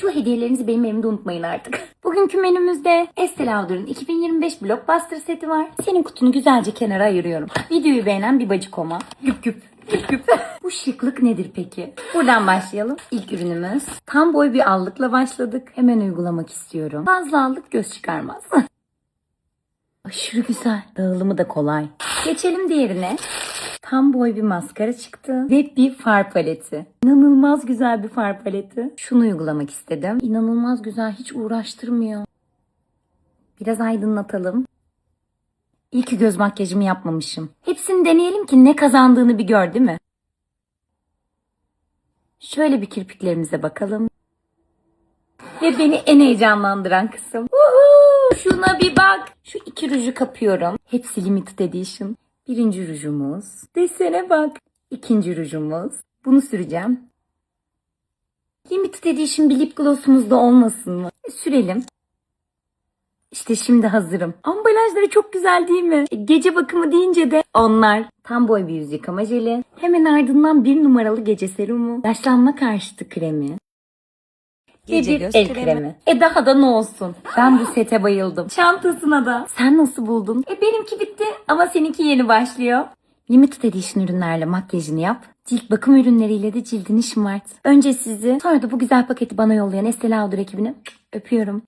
Şu hediyelerinizi benim evimde unutmayın artık. Bugünkü menümüzde Estee Lauder'ın 2025 Blockbuster seti var. Senin kutunu güzelce kenara ayırıyorum. Videoyu beğenen bir bacı koma. Güp güp. Güp. Bu şıklık nedir peki? Buradan başlayalım. İlk ürünümüz. Tam boy bir allıkla başladık. Hemen uygulamak istiyorum. Fazla allık göz çıkarmaz. Aşırı güzel. Dağılımı da kolay. Geçelim diğerine. Tam boy bir maskara çıktı ve bir far paleti. İnanılmaz güzel bir far paleti. Şunu uygulamak istedim. İnanılmaz güzel, hiç uğraştırmıyor. Biraz aydınlatalım. İyi ki göz makyajımı yapmamışım. Hepsini deneyelim ki ne kazandığını bir gör değil mi? Şöyle bir kirpiklerimize bakalım. Ve beni en heyecanlandıran kısım. Woohoo! Şuna bir bak. Şu iki ruju kapıyorum. Hepsi limited edition. Birinci rujumuz. Desene bak. İkinci rujumuz. Bunu süreceğim. Limited edition bir lip glossumuz da olmasın mı? E, Sürelim. İşte şimdi hazırım. Ambalajları çok güzel değil mi? E, Gece bakımı deyince de onlar. Tam boy bir yüz yıkama jeli. Hemen ardından bir numaralı gece serumu. Yaşlanma karşıtı kremi. Gece Ve bir göz el kremi. kremi. E daha da ne olsun. Ben bu sete bayıldım. Çantasına da. Sen nasıl buldun? E benimki bitti ama seninki yeni başlıyor. Limited Edition ürünlerle makyajını yap. Cilt bakım ürünleriyle de cildini şımart. Önce sizi sonra da bu güzel paketi bana yollayan Estee Lauder ekibini öpüyorum.